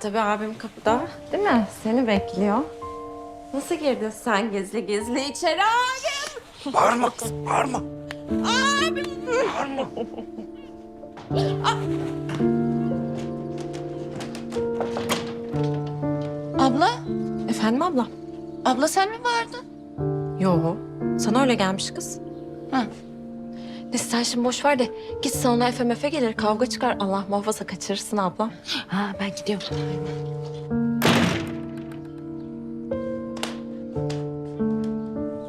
tabii abim kapıda. Değil mi? Seni bekliyor. Nasıl girdin sen gizli gizli içeri abim? Bağırma kız, bağırma. Abim. Bağırma. Abla, Efendim abla? abla sen mi vardın? Yo. Sana öyle gelmiş kız. Ha. Neyse sen şimdi boş ver de git salona FMF'e gelir kavga çıkar. Allah muhafaza kaçırırsın abla. Ha ben gidiyorum.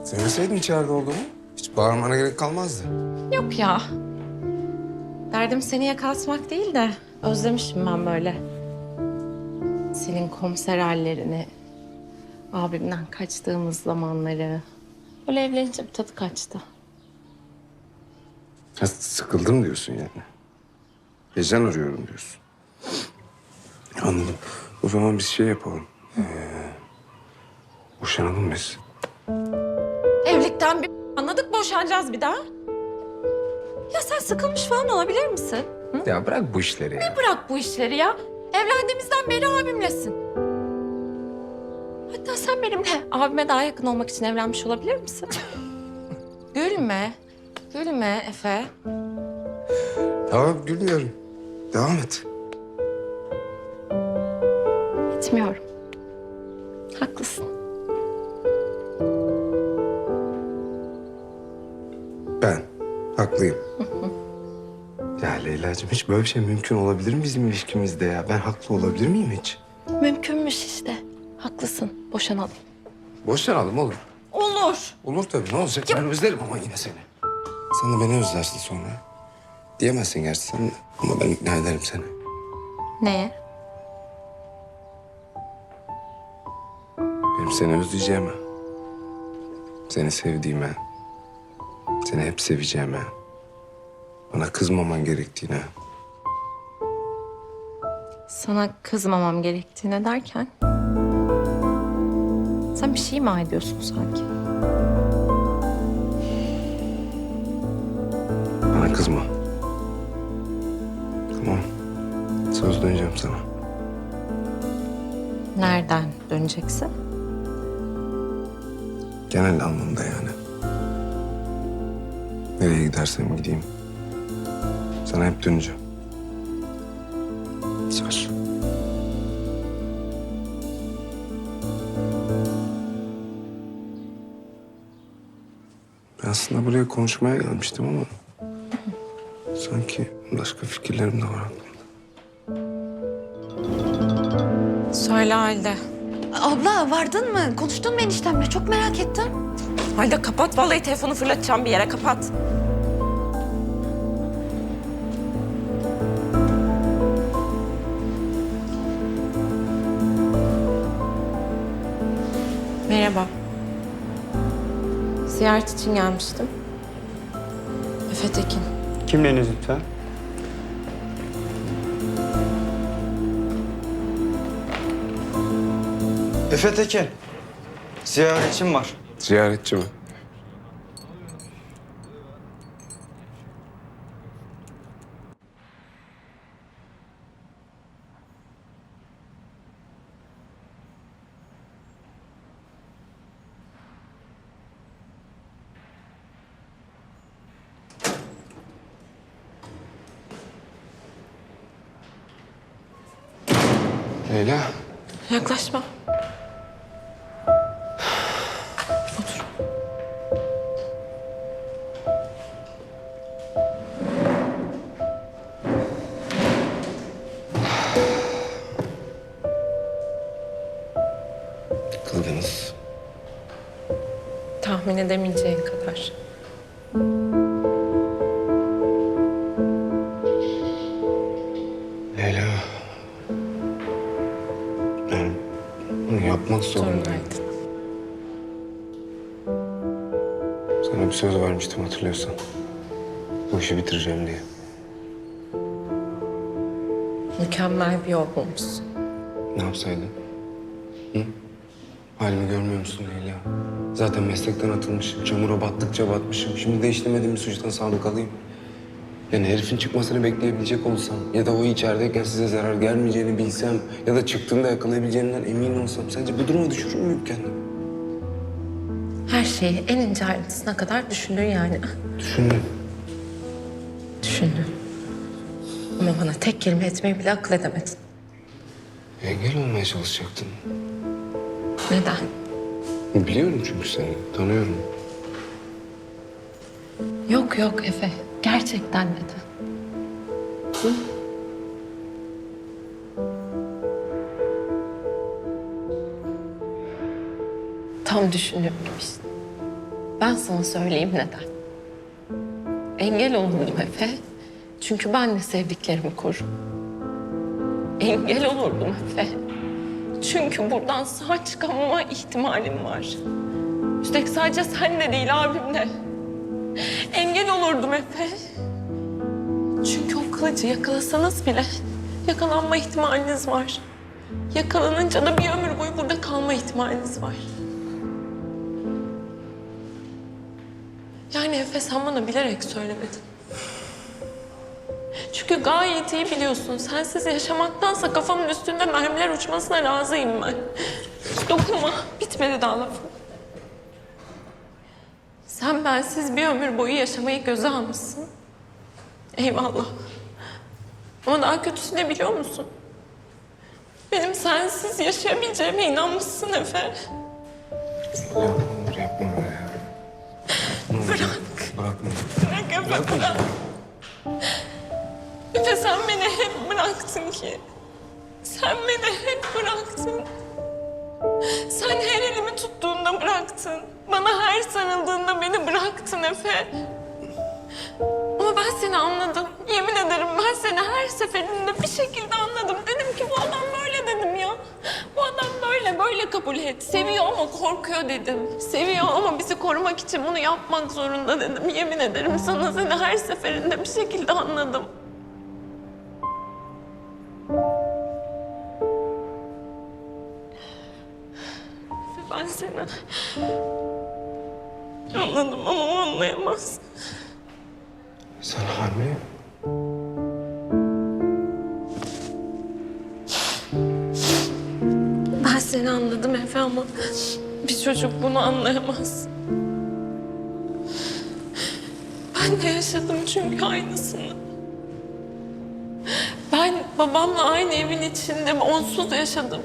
Söyleseydin içeride olduğunu. Hiç bağırmana gerek kalmazdı. Yok ya. Derdim seni yakalatmak değil de özlemişim ben böyle. Senin komiser hallerini, abimden kaçtığımız zamanları. Böyle evlenince bir tadı kaçtı. Ha, sıkıldım diyorsun yani. Gecen arıyorum diyorsun. Anladım. O zaman biz şey yapalım. Ee, boşanalım biz. Evlilikten bir anladık boşanacağız bir daha. Ya sen sıkılmış falan olabilir misin? Ya bırak bu işleri ya. Bırak bu işleri ya. Evlendiğimizden beri abimlesin. Hatta sen benimle abime daha yakın olmak için evlenmiş olabilir misin? gülme. Gülme Efe. Tamam gülmüyorum. Devam et. Etmiyorum. Haklısın. Ben haklıyım. ya Leyla'cığım hiç böyle bir şey mümkün olabilir mi bizim ilişkimizde ya? Ben haklı olabilir miyim hiç? Mümkünmüş işte. Haklısın. Boşanalım. Boşanalım olur. Olur. Olur tabii ne olacak? Ben özlerim ama yine seni. Sen de beni özlersin sonra. Diyemezsin gerçi sen. Ama ben ikna ederim seni. Neye? Benim seni özleyeceğime. Seni sevdiğime. Seni hep seveceğime. Bana kızmaman gerektiğine. Sana kızmamam gerektiğine derken... Sen bir şey mi ediyorsun sanki? Kızma. Tamam. Söz döneceğim sana. Nereden döneceksin? Genel anlamda yani. Nereye gidersem gideyim. Sana hep döneceğim. Söz. Ben aslında buraya konuşmaya gelmiştim ama... Başka fikirlerim de var aklımda. Söyle Halide. Abla vardın mı? Konuştun mu eniştemle? Çok merak ettim. Halide kapat. Vallahi telefonu fırlatacağım bir yere. Kapat. Merhaba. Ziyaret için gelmiştim. Efe Tekin. Kimliğiniz lütfen? Efe Tekin. Ziyaretçim var. Ziyaretçi mi? Leyla. Yaklaşma. Tahmin edemeyeceğin kadar. Leyla. Ben bunu yapmak zorundayım. Zorundaydın. Sana bir söz vermiştim hatırlıyorsan. Bu işi bitireceğim diye. Mükemmel bir yol bulmuşsun. Ne yapsaydın? Hı? Halimi görmüyor musun Leyla? Zaten meslekten atılmışım. Çamura battıkça batmışım. Şimdi de işlemediğim bir suçtan sadık alayım. Yani herifin çıkmasını bekleyebilecek olsam ya da o içerideyken size zarar gelmeyeceğini bilsem ya da çıktığında yakalayabileceğinden emin olsam sence bu duruma düşürür müyüm kendimi? Her şeyi en ince ayrıntısına kadar düşündün yani. Düşündüm. Düşündün. Ama bana tek kelime etmeyi bile akıl edemedin. Engel olmaya çalışacaktın. Neden? Biliyorum çünkü seni, tanıyorum. Yok yok Efe. Gerçekten neden? Hı? Tam düşündüğüm gibi işte. Ben sana söyleyeyim neden. Engel olurdum Efe. Çünkü ben de sevdiklerimi korurum. Engel olurdum Efe. Çünkü buradan sağ çıkamama ihtimalim var. Üstelik sadece sen de değil abim de. Engel olurdum Efe. Çünkü o kılıcı yakalasanız bile yakalanma ihtimaliniz var. Yakalanınca da bir ömür boyu burada kalma ihtimaliniz var. Yani Efe sen bana bilerek söylemedin. Çünkü gayet iyi biliyorsun. Sensiz yaşamaktansa kafamın üstünde mermiler uçmasına razıyım ben. Dokunma. Bitmedi daha lafım. Sen bensiz bir ömür boyu yaşamayı göze almışsın. Eyvallah. Ama daha kötüsü ne biliyor musun? Benim sensiz yaşayabileceğime inanmışsın Efe. Ya ne olur yapma böyle ya. Olur, Bırak. Bırakma. Bırak Efe bırak. Efe sen beni hep bıraktın ki. Sen beni hep bıraktın. Sen her elimi tuttuğunda bıraktın. Bana her sarıldığında beni bıraktın Efe. Ama ben seni anladım. Yemin ederim ben seni her seferinde bir şekilde anladım. Dedim ki bu adam böyle dedim ya. Bu adam böyle böyle kabul et. Seviyor ama korkuyor dedim. Seviyor ama bizi korumak için bunu yapmak zorunda dedim. Yemin ederim sana seni her seferinde bir şekilde anladım. Ben seni anladım ama o anlayamaz. Sen hamile Ben seni anladım Efe ama bir çocuk bunu anlayamaz. Ben de yaşadım çünkü aynısını. Ben babamla aynı evin içinde onsuz yaşadım.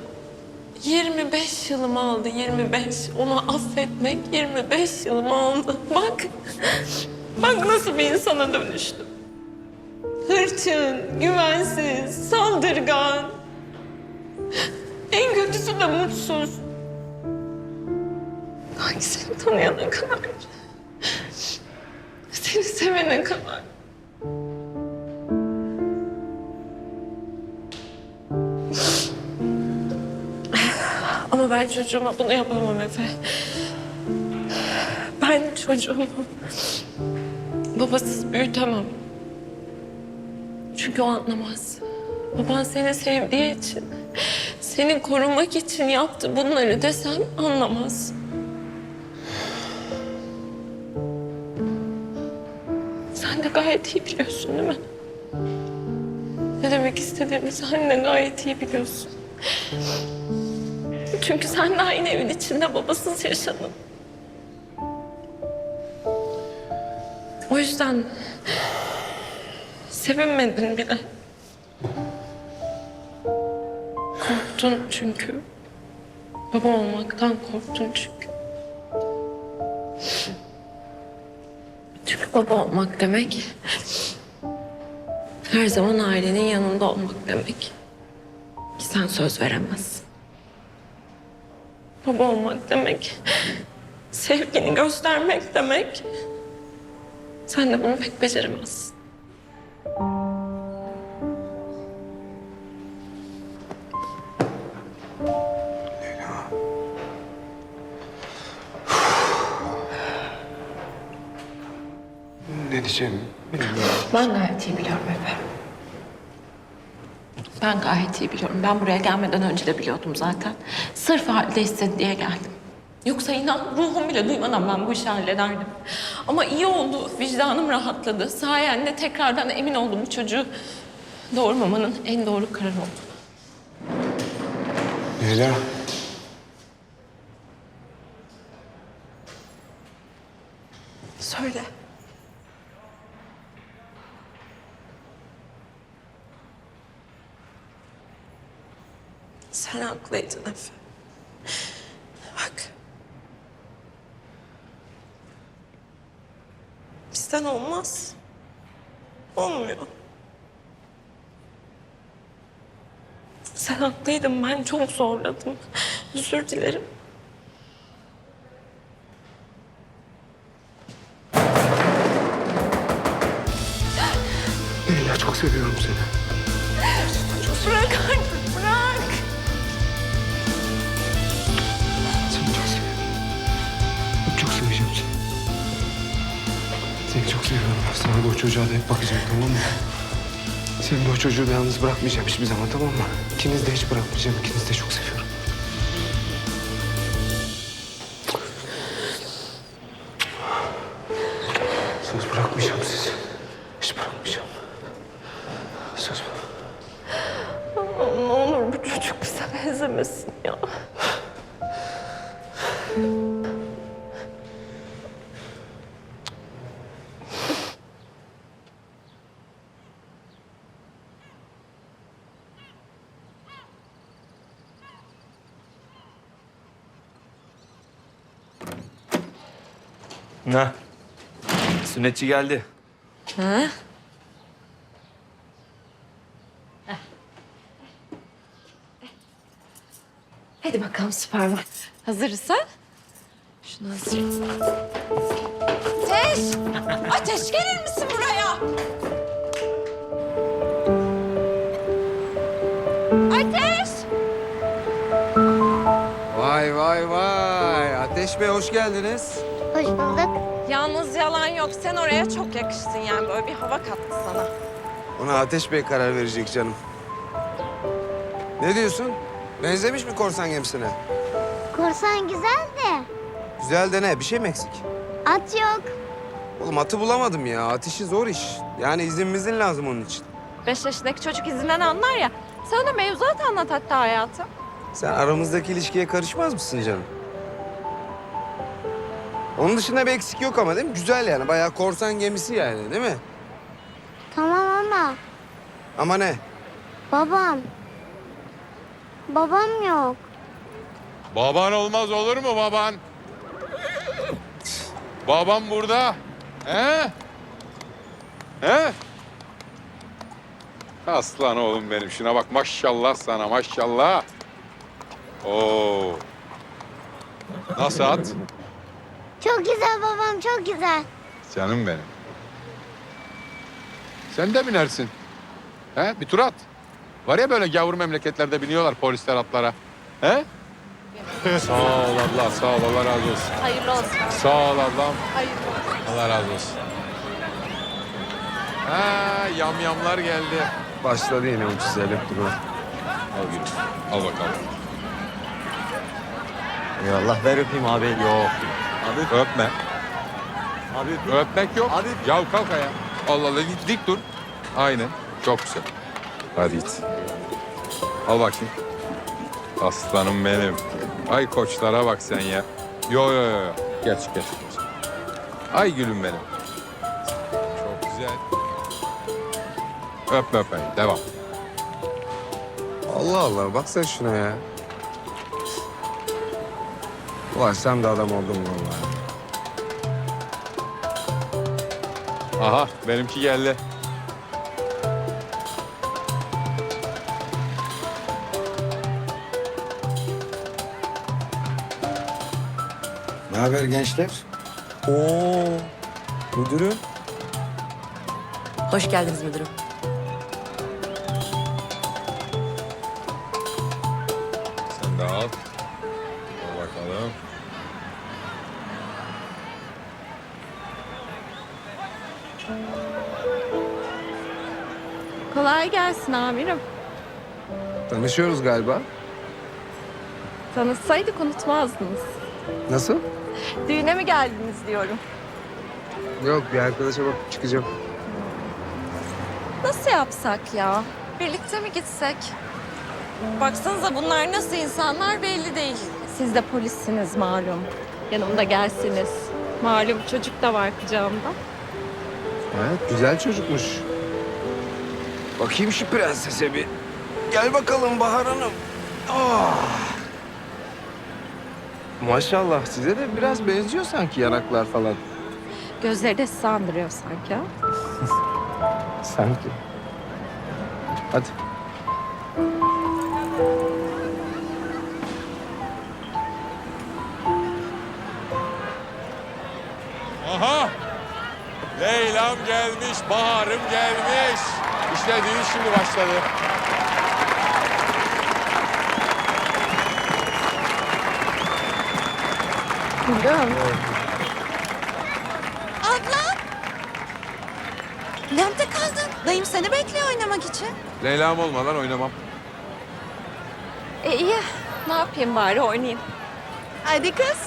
25 yılımı aldı, 25. Onu affetmek 25 yılımı aldı. Bak, bak nasıl bir insana dönüştüm. Hırçın, güvensiz, saldırgan. En kötüsü de mutsuz. Ay seni tanıyana kadar. Seni sevene kadar. Ben çocuğuma bunu yapamam Efe. Ben çocuğumu babasız büyütemem. Çünkü o anlamaz. Baban seni sevdiği için, seni korumak için yaptı bunları desem anlamaz. Sen de gayet iyi biliyorsun değil mi? Ne demek istediğimi sen de gayet iyi biliyorsun. Çünkü sen de aynı evin içinde babasız yaşadın. O yüzden sevinmedin bile. Korktun çünkü. Baba olmaktan korktun çünkü. Çünkü baba olmak demek her zaman ailenin yanında olmak demek. Ki sen söz veremezsin. Baba olmak demek sevgini göstermek demek. Sen de bunu pek beceremezsin. ne diyeceğim bilmiyorum. Ben gayet iyi biliyorum Efe. Ben gayet iyi biliyorum. Ben buraya gelmeden önce de biliyordum zaten. Sırf halde hisset diye geldim. Yoksa inan ruhum bile duymadan ben bu işi hallederdim. Ama iyi oldu, vicdanım rahatladı. Sayende tekrardan emin oldum bu çocuğu doğurmamanın en doğru karar oldu. Leyla. Söyle. Sen haklıydın Efe. Bak. Bizden olmaz. Olmuyor. Sen haklıydın. Ben çok zorladım. Özür dilerim. Çocuğa da hep bakacağım tamam mı? Seni de o çocuğu da yalnız bırakmayacağım hiçbir zaman tamam mı? İkiniz de hiç bırakmayacağım. İkinizi de çok seviyorum. Ne? Sünnetçi geldi. Hadi bakalım Süperman. Hazırsa şunu hazır. Ateş! Ateş gelir misin buraya? Ateş! Vay vay vay. Ateş Bey hoş geldiniz. Hoş bulduk. Yalnız yalan yok. Sen oraya çok yakıştın yani. Böyle bir hava kattı sana. Ona Ateş Bey karar verecek canım. Ne diyorsun? Benzemiş mi korsan gemisine? Korsan güzel de Güzel de ne? Bir şey mi eksik? at yok. Oğlum atı bulamadım ya. At işi zor iş. Yani izinimizin lazım onun için. Beş yaşındaki çocuk izinden anlar ya. Sen de mevzuat anlat hatta hayatım. Sen aramızdaki ilişkiye karışmaz mısın canım? Onun dışında bir eksik yok ama değil mi? Güzel yani. Bayağı korsan gemisi yani değil mi? Tamam ama Ama ne? babam. Babam yok. Baban olmaz olur mu baban? Babam burada. He? He? Aslan oğlum benim. Şuna bak maşallah sana maşallah. Oo. Nasıl at? Çok güzel babam çok güzel. Canım benim. Sen de binersin. He? Bir tur at. Var ya böyle gavur memleketlerde biniyorlar polisler atlara. He? sağ ol abla, sağ ol. Allah razı olsun. Hayırlı olsun. Sağ ol ablam. Hayırlı olsun. Allah razı olsun. Ha, yamyamlar geldi. Başladı yine o çizelip durma. Al gülüm. Al bakalım. Eyvallah ver öpeyim abi. Yok. Abi Öpme. Abi Öpmek yok. Abi. Ya kalk ayağa. Allah Allah dik, dik dur. Aynen. Çok güzel. Hadi git. Al bakayım. Aslanım benim. Ay koçlara bak sen ya. Yo yo yo. Geç geç. geç. Ay gülüm benim. Çok güzel. Öpme öpme. Devam. Allah Allah bak sen şuna ya. Ulan sen de adam oldun vallahi. Aha benimki geldi. Ne haber gençler? Oo. Müdürüm. Hoş geldiniz müdürüm. Bakalım. Kolay gelsin amirim. Tanışıyoruz galiba. Tanışsaydık unutmazdınız. Nasıl? Düğüne mi geldiniz diyorum. Yok bir arkadaşa bakıp çıkacağım. Nasıl yapsak ya? Birlikte mi gitsek? Baksanıza bunlar nasıl insanlar belli değil. Siz de polissiniz malum. Yanımda gelsiniz. Malum çocuk da var kucağımda. Evet güzel çocukmuş. Bakayım şu prensese bir. Gel bakalım Bahar Hanım. Ah. Maşallah size de biraz benziyor sanki yanaklar falan. Gözleri de sizi andırıyor sanki ha? Sanki. Hadi. Gelmiş, Bahar'ım gelmiş. İşte düğün şimdi başladı. Buyurun. Abla. Nerede kaldın? Dayım seni bekliyor oynamak için. Leyla'm olmadan oynamam. E iyi. Ne yapayım bari oynayayım. Hadi kız.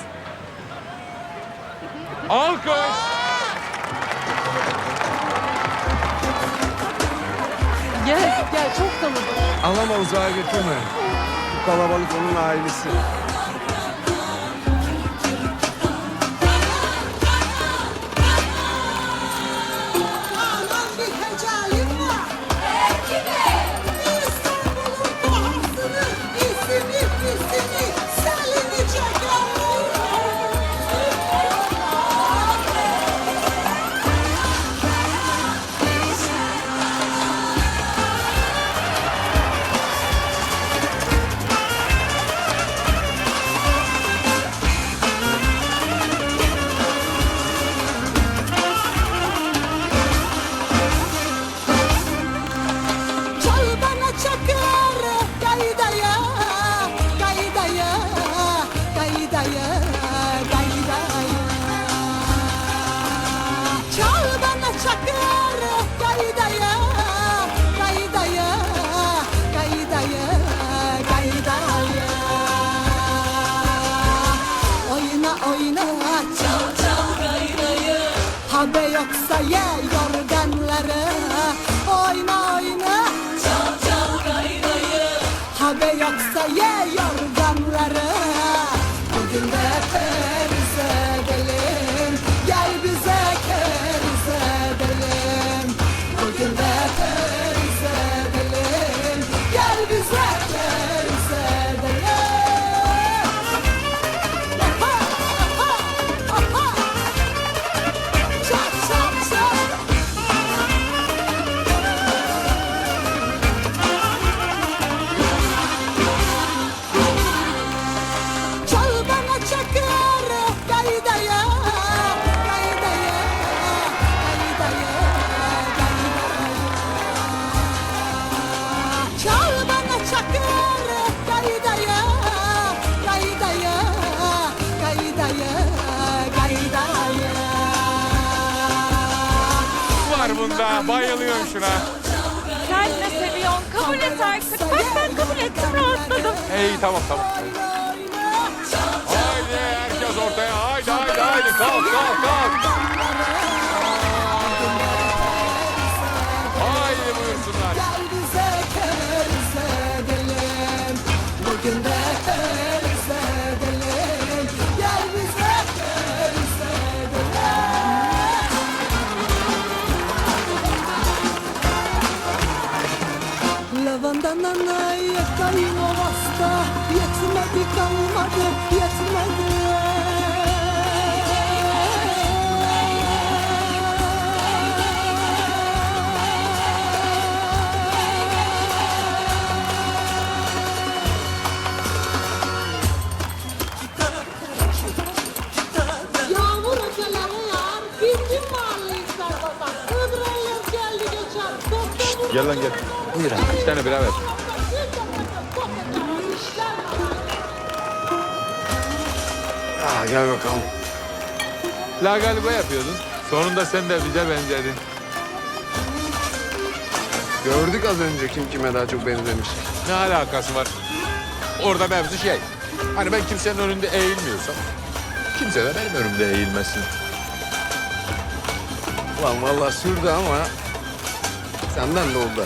Alkış! Gel, gel çok kalabalık. Alama uzağa götürme. Bu kalabalık onun ailesi. Habe yoksa bunda, bayılıyorum şuna. Sen de seviyorsun. Kabul et artık. Bak ben kabul ettim, rahatladım. İyi tamam tamam. Haydi herkes ortaya. Haydi haydi haydi. Kalk kalk kalk. Та на на gel. Buyur abi. İki tane birader. Ah, gel bakalım. La galiba yapıyordun. Sonunda sen de bize benzedin. Gördük az önce kim kime daha çok benzemiş. Ne alakası var? Orada mevzu şey. Hani ben kimsenin önünde eğilmiyorsam Kimse de benim önümde eğilmesin. Ulan vallahi sürdü ama senden de oldu.